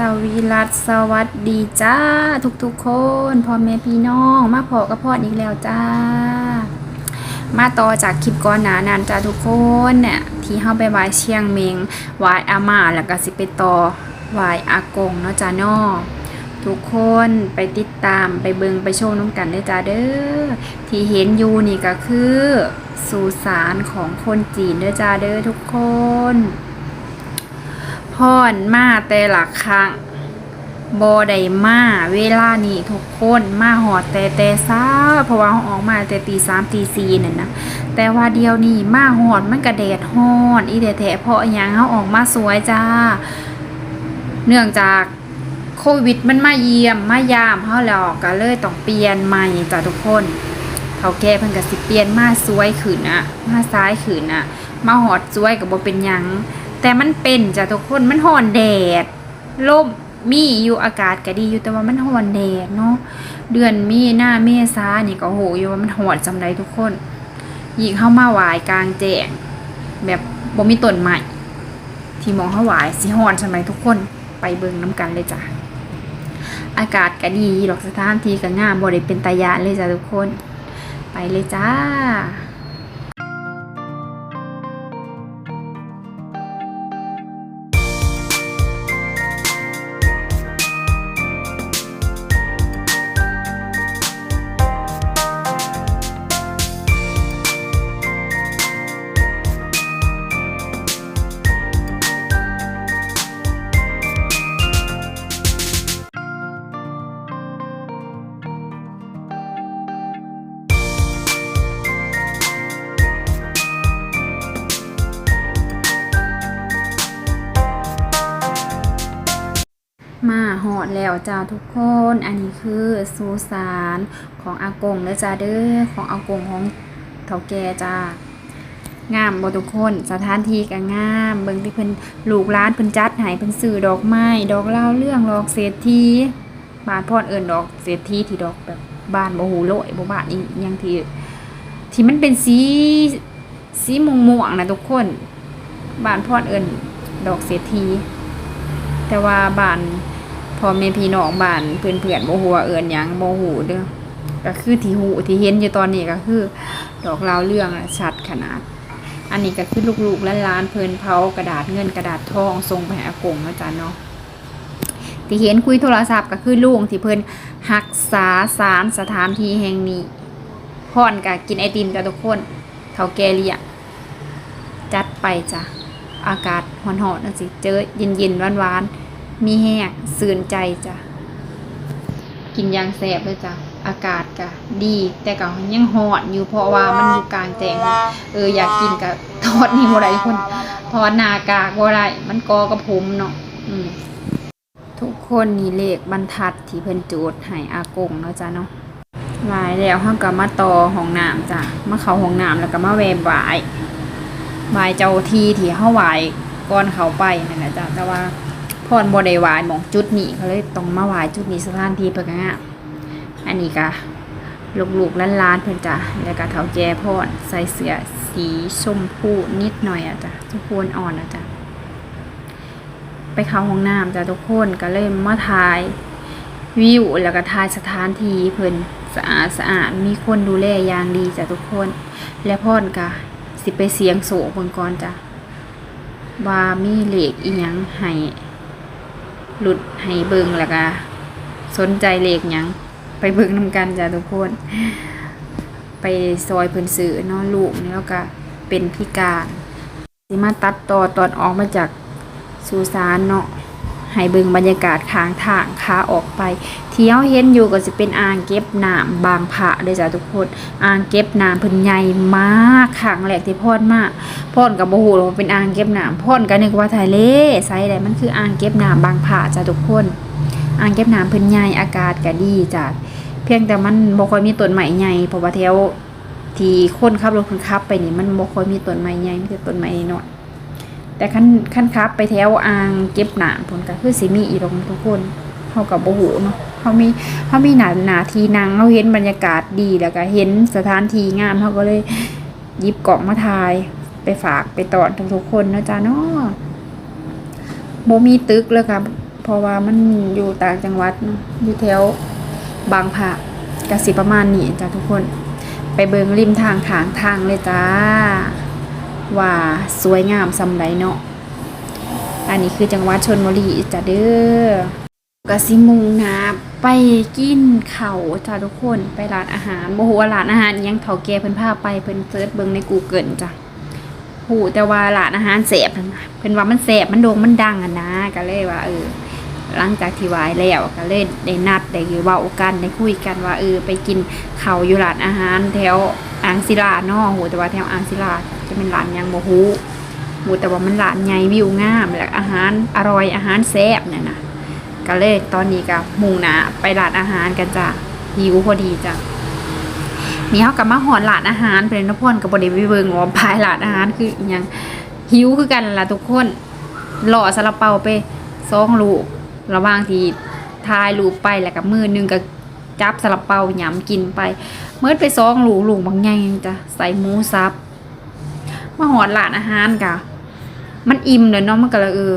สวีรัตสวัสดีจ้า ทุกๆคนพ่อแม่พี่น้องมาพอกับพ่ออีกแล้วจ้า มาต่อจากคลิปก่อนหนานานจ้าทุกคนเนี่ยที่เข้าไปไหว้เชียงเมงไหว้อาม่าแล้วก็สิไปต่อไหว้อากงเนาะจ้าเนาะทุกคนไปติดตามไปเบิงไปโชว์น้ำกันได้อจ้าเด้อที่เห็นอยู่นี่ก็คือสุสานของคนจีนเด้อจ้าเด้อทุกคน พ่อนมาแต่ละครั้งบอได้มาเวลานี้ทุกคนมาหอดแต่แต่เช้าเพราะว่าเขาออกมาแต่ตีสามตีสี่นั่นนะแต่ว่าเดียวนี้มาหอดมันกระแดดฮอนอีแต่แท้เพราะอย่างเขาออกมาสวยจ้า เนื่องจากโควิดมันมาเยี่ยมมายามเขาแล้วก็เลยต้องเปลี่ยนใหม่จ้าทุกคนเขาแก้เพิ่นก็สิเปลี่ยนมาสวยขึ้นอะมาซ้ายขึ้นอะมาหอดสวยกับบ่เป็นยัง แต่มันเป็นจ้ะทุกคนมันห่อนแดดล่มมีอยู่อากาศก็ดีอยู่แต่ว่ามันห่อนแดดเนาะเดือนมีหน้าเมษานี่ก็โหอยู่ว่ามันห่อนจำไดทุกคนยิ่งเข้ามาหวายกลางแจ้งแบบบ่มีต้นใหม่ ที่มองเข้าหวายสิห่อนจำไดทุกคนไปเบิ่งน้ำกันเลยจ้ะอากาศก็ดีหรอกสถานที่ก็งามบ่ได้เป็นตายานเลยจ้ะทุกคน ไปเลยจ้า แล้วจ้าทุกคน อันนี้คือสุสานของอากงเด้อจ้าเด้อของอากงของเฒ่าแก่จ้างามบ่ทุกคนสถานที่ก็งาม เบิ่งที่เพิ่นลูกร้านเพิ่นจัดให้เพิ่นซื้อดอกไม้ ดอกเล่าเรื่องดอกเศรษฐีบ้านพรเอิ้นดอกเศรษฐีที่ดอกแบบบ้านบ่ฮู้โลยบ่บ้านอีหยังที่ที่มันเป็นสีสีม่วงๆนะทุกคนบ้านพรเอิ้นดอกเศรษฐีแต่ว่าบ้าน พ่อแม่พี่น้องบ้านเพื่อนๆบ่ฮู้ว่าเอิ้นยังบ่ฮู้เด้อก็คือที่ฮู้ที่เห็นอยู่ตอนนี้ก็คือ ดอกลาวเรื่องชัดขนาด อันนี้ก็คือลูกๆและหลานเพิ่นเผากระดาษเงินกระดาษทองส่งไปให้อากงนาะจ้ะเนาะที่เห็นคุยโทรศัพท์ก็คือลุงที่เพิ่นรักษาสารสถานที่แห่งนี้พ่อนก็กินไอติมจ้ะทุกคนเฒ่าแกเลี้ยจัดไปจ้ะอากาศหอนๆนั่นสิเจอเย็นๆหวานๆ มีแห้งสื่นใจจ้ะ กินยางแสบเลยจ้ะ อากาศก็ดี แต่ก็ยังหอนอยู่เพราะว่ามันอยู่กลางแจ้งเอออยากกินก็ทอดนี่บ่ได้คนทอดนากากบ่ได้มันกอกระผมเนาะอืมทุกคนนี่เลขบรรทัดที่เพิ่นจูดให้อากงเนาะจ้ะเนาะลายแล้วเฮาก็มาต่อห้องน้ำจ้ะมาเข้าห้องน้ำแล้วก็มาแวบไหวไหวเจ้าที่ที่เฮาไหวก่อนเขาไปนั่นแหละจ้ะแต่ว่า พรบ่ได้ไหวายหมองจุดนี้เขาเลยต้องมาหวายจุดนี้สถานที่เพิ่นก็งามอันนี้ก็ลูกๆล้านๆเพิ่อนจ้ะแล้วก็เฒ่าแก่พรใส่เสื้อสีชมพูนิดหน่อยอะจ้ะชมพูอ่อนอะจ้ะไปเข้าห้องน้ำจ้ะทุกคนก็เลยมาถ่ายวิวแล้วก็ถ่ายสถานที่เพิ่อนสะอาดสะอาดมีคนดูแลอย่างดีจ้ะทุกคน และพรก็สิไปเสียงโศกเบิ่งก่อนจ้ะว่ามีเหล็กอีหยังให้ หลุดให้เบิงแล้วก็สนใจเหล็กหยังไปเบิงนำกันจ้ะทุกคน ไปซอยเพิ่นซื้อเนาะลูกนี่แล้วก็เป็นพิการสิมาตัดต่อตอนออกมาจากสุสานเนาะ ให้เบิ่งบรรยากาศข้างทางขาออกไป ที่เฮาเห็นอยู่ก็สิเป็นอ่างเก็บน้ำบางพระเด้อจ้ะทุกคนอ่างเก็บน้ำเพิ่นใหญ่มากขังแรกที่พ่อนมากพ่อนก็บ่ฮู้หรอกว่าเป็นอ่างเก็บน้ำพ่อนก็นึกว่าทะเลไสใดมันคืออ่างเก็บน้ำบางพระจ้ะทุกคนอ่างเก็บน้ำเพิ่นใหญ่อากาศก็ดีจ้ะเพียงแต่มันบ่ค่อยมีต้นไม้ใหญ่เพราะว่าแถวที่คนขับรถเพิ่นขับไปนี่มันบ่ค่อยมีต้นไม้ใหญ่มีแต่ต้นไม้น้อย แต่คันคันขับไปแถวอ่างเก็บน้ำพุ่นก็คือสิมีอีหรอกทุกคนเฮากับโบ่ฮู้เนาะเฮามีเฮามีหนาหนาทีนั่งเฮาเห็นบรรยากาศดีแล้วก็เห็นสถานที่งามเฮาก็เลยยิบกล่องมาถ่ายไปฝากไปตอนทุกๆคนนะจ้าเนาะบ่มีตึกเลยค่ะเพราะว่ามันอยู่ต่างจังหวัดเนาะอยู่แถวบางผากสิประมาณนี้จ้ะทุกคน ไปเบิงริมทางขางทางเลยจ้า ว่าสวยงามสำไรเนาะ อันนี้คือจังหวัดชนบุรีจ้ะเด้อกสิมุงนะไปกินเขาจ้ะทุกคนไปร้านอาหารโมโหร้านอาหารยังเถาแก่เพิ่นพาไปเพิ่นเซิร์ชเบิงใน Google จ้ะหูแต่ว่าร้านอาหารแสบนั่นะเพิ่นว่ามันแสบมันโด่งมันดังอะนะก็เลยว่าเออหลังจากที่วายแล้วก็เลยได้นัดได้เว้ากันได้คุยกันว่าเออไปกินเขาอยู่ร้านอาหารแถวอ่างศิลาเนาะหูแต่ว่าแถวอ่างศิลา จะเป็นร้านยังบ่ฮู้หูแต่ว่ามันร้านใหญ่วิวงามแล้วอาหารอร่อยอาหารแซ่บเนั่นน่ะก็เลยตอนนี้ก็มุ่งหนาไปร้านอาหารกันจ้ะหิวพอดีจ้ะนี่เขากลับมาหอนหลานอาหารเป็นนพพลกับบริวิเบิงว่าพายหลานอาหารคืออหยังหิวคือกันล่ะทุกคนหล่อซาลาเปาไปซองลูกระว่างที่ทายลูกไปแล้วกับมือหนึงก็จับซาลาเปาหยำกินไป เมื่อไปซองลูกลูกบางไงจ้ะใส่หมูซับ มาหอนหลานอาหารกะมันอิ่มเลยเนาะมันก็เลยเออ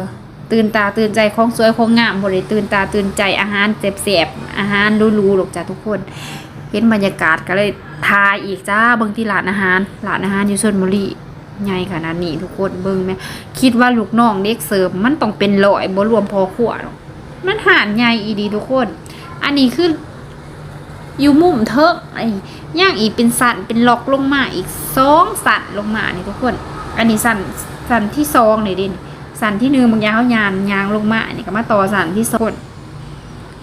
ตื่นตาตื่นใจของสวยของงามบริตื่นตาตื่นใจอาหารเจ็บๆอาหารรู้ๆหรอกจ้ะทุกคน เห็นบรรยากาศก็เลยทายอีกจ้าเบิ่งที่ร้านอาหารร้านอาหารอยู่ชนบุรีใหญ่ขนาดนี้ทุกคนเบิ่งแม่คิดว่าลูกน้องเด็กเสิร์ฟมันต้องเป็นร้อยบ่รวมพอขวดมันหารใหญ่อีดีทุกคน อันนี้คือ อยู่มุมเทิงไอ้ย่างอีกเป็นสันเป็นล็อกลงมาอีกสองสันลงมานี่ทุกคน อันนี้สันสันที่สองนี่ดิสันที่หนึ่งบางอยางเขายานยางลงมานี่ก็มาต่อสันที่สอง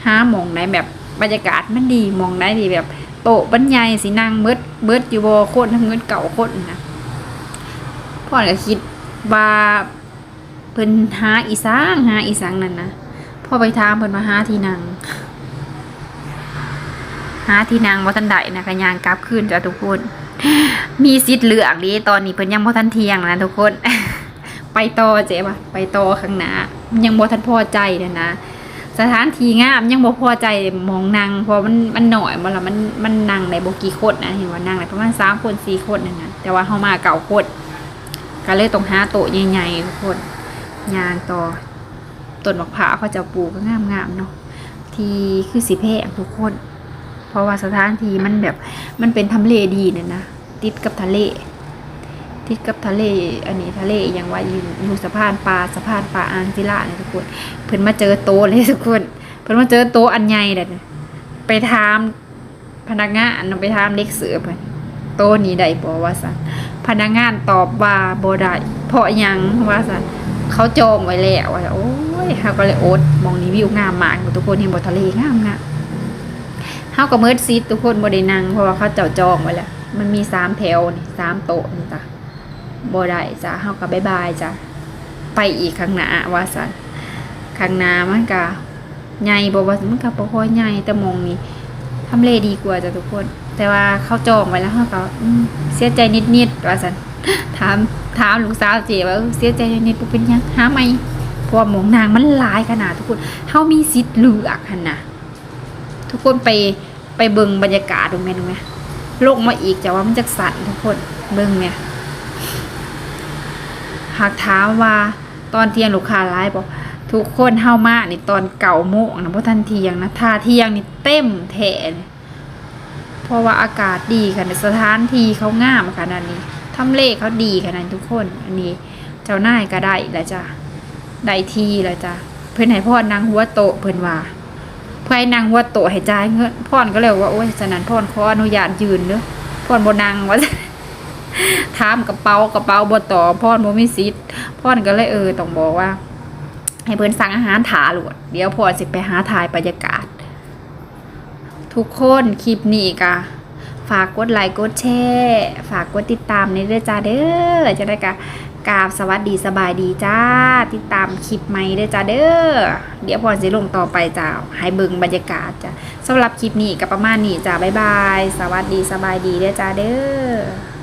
หาหมองไหนแบบบรรยากาศมันดีหมองได้ดีแบบโต๊ะบรรยายสินางเบิดเบิดอยู่บโคตรทั้งเงินเก่าโคตรนะพ่อก็คิดว่าเพิ่นหาอีสางหาอีสางนั่นนะพ่อไปถามเพิ่นมาหาที่นาง หาที่นางบ่ทันได้นะก็ย่างกลับคืนจ้ะทุกคน มีสิทธิ์เลือกดิตอนนี้เพิ่นยังบ่ทันเที่ยงนะทุกคน ไปต่อเจ๊ป่ะไปต่อข้างหน้ายังบ่ทันพอใจนะนะสถานที่งามยังบ่พอใจมองนางเพราะมันมันหน่อยมันละมันมันนั่งได้บ่กี่คนนะเห็นว่านั่งได้ประมาณสามคนสี่คนนั่นนะแต่ว่าเฮามาเก่าคนก็เลยต้องหาโต๊ะใหญ่ๆทุกคนยางต่อต้นมะพร้าวเขาจะปลูกก็งามๆเนาะที่คือสิแพงทุกคน ราะว่าสถานที่มันแบบมันเป็นทำเลดีเนี่ยนะติดกับทะเลติดกับทะเล อันนี้ทะเลอย่างว่าอยู่อยู่สะพานปลาสะพานปลาอ่างศิลาเนี่ยทุกคนเพิ่นมาเจอโตะเลยทุกคนเพิ่นมาเจอโตะอันใหญ่เด้อไปถามพนักงานไปถามเด็กเสือเพิ่นโตะนี้ได้บ่ว่าซั่นพนักงานตอบว่าบ่ได้เพราะยังว่าซั่นเขาจองไว้แล้วว่าโอ้ยเฮาก็เลยโอดมองนี้วิวงามมากทุกคนเห็นบ่ทะเลงามงาม เฮาก็เมิดซีททุกคนบ่ได้นั่งเพราะว่าเขาเจ้าจองไว้แล้ว มันมีสามแถวนี่สามโต๊ะนี่จ้ะบ่ได้จ้ะเฮาก็บ๊ายบายจ้ะไปอีกข้างหน้าว่าซั่นข้างหน้ามันก็ใหญ่บ่ว่ามันก็บ่ค่อยใหญ่แต่มองนี่ทำเลดีกว่าจ้ะทุกคน แต่ว่าเขาจองไว้แล้วเขาก็เสียใจนิดๆว่าซั่นถามถามลูกสาวเจว่าเสียใจนิดๆบ่เป็นยังหาใหมเพราะว่าหมองนางมันหลายขนาดทุกคนเฮามีสิทธิ์เลือกหั่นน่ะทุกคนไป ไปเบิ่งบรรยากาศดูแม่นไหมลงมาอีกจะว่ามันจักสั่นทุกคนเบิ่งแม่หากถามว่าตอนเที่ยงลูกค้าหลายบ่ทุกคนเฮามานี่ตอนเก่าโมงนะพราะทันเที่ยงนะถ้าเที่ยงนี่เต็มแถเลยเพราะว่าอากาศดีค่ะสถานที่เขางามขนาดนี้ทำเลเขาดีขนาดนี้ทุกคน อันนี้เจ้าหนายก็ได้แล้วจ้ะได้ทีแล้วจ้ะเพิ่อนให้พ่อนางหัวโตเพิ่อนว่า เพื่อให้นางหัวโตให้จ่ายเงินพ่อนก็เลยว่าโอ้ยฉะนั้นพ่อนขออนุญาตยืนเด้อพ่อนบนางว่าถามกระเป๋ากระเป๋าบต่อพ่อนบ่มีสิทธิ์พ่อนก็เลยเออต้องบอกว่า ให้เพิ่อนสั่งอาหารถาหลวดเดี๋ยวพ่อสิไปหาถ่ายบรรยากาศ ทุกคนคลิปนี้ก็ฝากกดไลค์กดแชร์ฝากกดติดตามในเด้อจ้าเด้อจะได้กะ กราบสวัสดีสบายดีจ้า ติดตามคลิปใหม่เด้อจ้าเด้อเดี๋ยวพรสิลงต่อไปจ้าให้เบิ่งบรรยากาศจ้าสำหรับคลิปนี้ก็ประมาณนี้จ้าบ๊ายบาย สวัสดีสบายดีเด้อจ้าเด้อ